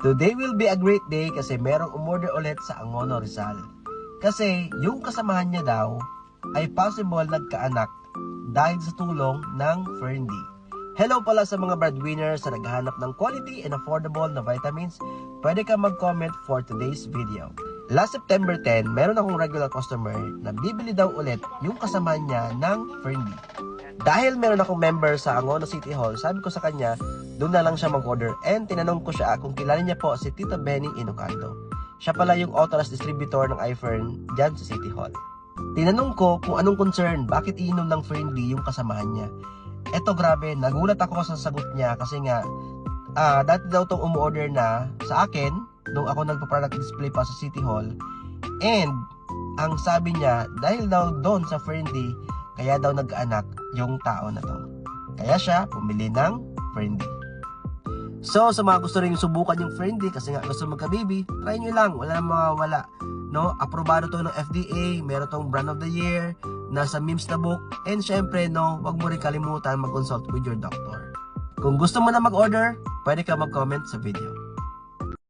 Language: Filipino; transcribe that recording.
Today will be a great day kasi merong umorder ulit sa Angono Rizal. Kasi yung kasamahan niya daw ay possible nagkaanak dahil sa tulong ng Ferndy. Hello pala sa mga breadwinners sa naghahanap ng quality and affordable na vitamins. Pwede ka mag-comment for today's video. Last September 10, meron akong regular customer na bibili daw ulit yung kasama niya ng Ferndy. Dahil meron akong member sa Angono City Hall, sabi ko sa kanya, doon na lang siya mag-order and tinanong ko siya kung kilala niya po si Tito Benny Inocando. Siya pala yung authorized distributor ng iFern dyan sa City Hall. Tinanong ko kung anong concern, bakit iinom ng Ferndy yung kasamahan niya. Eto grabe, nagulat ako sa sagot niya kasi nga, ah dati daw tong umorder na sa akin, nung ako nagpa-product display pa sa City Hall. And, ang sabi niya, dahil daw doon sa Ferndy, kaya daw nag-anak yung tao na to. Kaya siya pumili ng Ferndy. So, sa mga gusto rin subukan yung Friendly kasi nga gusto magka-baby, try nyo lang. Wala namang mawawala. No? Aprobado to ng FDA, meron tong brand of the year, nasa MIMS na book, and syempre, no, wag mo rin kalimutan mag-consult with your doctor. Kung gusto mo na mag-order, pwede ka mag-comment sa video.